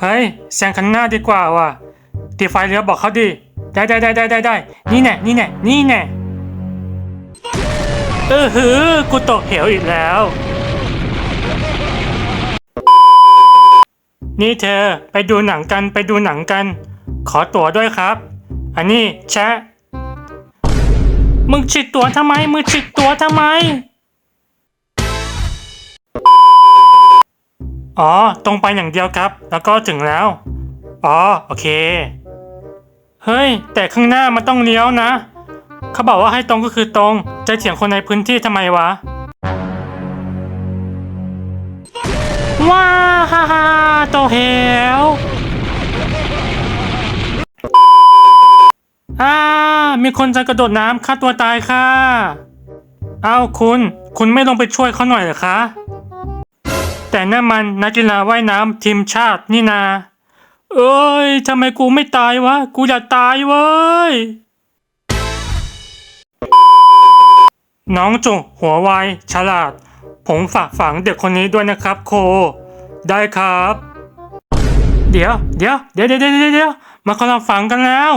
เฮ้ยแซงคันหน้าดีกว่าว่ะตีไฟเลี้ยวบอกเขาดิได้ได้ได้ได้ได้ได้นี่แน่นี่แน่นี่แน่เออหือกูตกเหวอีกแล้ว นี่เธอไปดูหนังกันไปดูหนังกัน ขอตั๋วด้วยครับ อันนี้แชะมึงฉีกตั๋วทำไมมึงฉีกตั๋วทำไม อ๋อ ตรงไปอย่างเดียวครับ แล้วก็ถึงแล้ว อ๋อ โอเค เฮ้ย แต่ข้างหน้ามันต้องเลี้ยวนะ เขาบอกว่าให้ตรงก็คือตรง จะเถียงคนในพื้นที่ทำไมวะ ว้าฮ่าฮ่าโตเหวอ่า มีคนจะกระโดดน้ำฆ่าตัวตายค่ะ เอ้าคุณ คุณไม่ลงไปช่วยเขาหน่อยเหรอคะ แต่นั่นมันนักกีฬาว่ายน้ำทีมชาตินี่นา เอ้ยทำไมกูไม่ตายวะ กูอยากตายเว้ย น้องจุหัวไวฉลาด ผมฝากฝังเด็กคนนี้ด้วยนะครับโค ได้ครับ เดี๋ยว เดี๋ยว เดี๋ยวเดี๋ยวเดี๋ยวเดี๋ยวมาคนละฝังกันแล้ว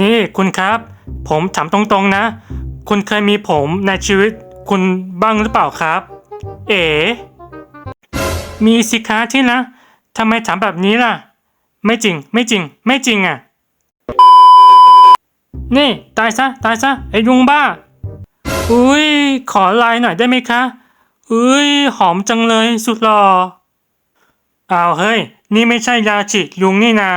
นี่คุณครับ ผมถามตรงๆนะ คุณเคยมีผมในชีวิต คุณบ้างหรือเปล่าครับ เอ๋ มีสิคะที่นะทำไมถามแบบนี้ล่ะ ไม่จริง ไม่จริง ไม่จริงอะ นี่ ตายซะ ตายซะ ไอ้ยุงบ้า อุ้ย ขอไลน์หน่อยได้ไหมคะ อุ้ย หอมจังเลยสุดหล่ออ้าวเฮ้ย นี่ไม่ใช่ยาฉีดยุงนี่นา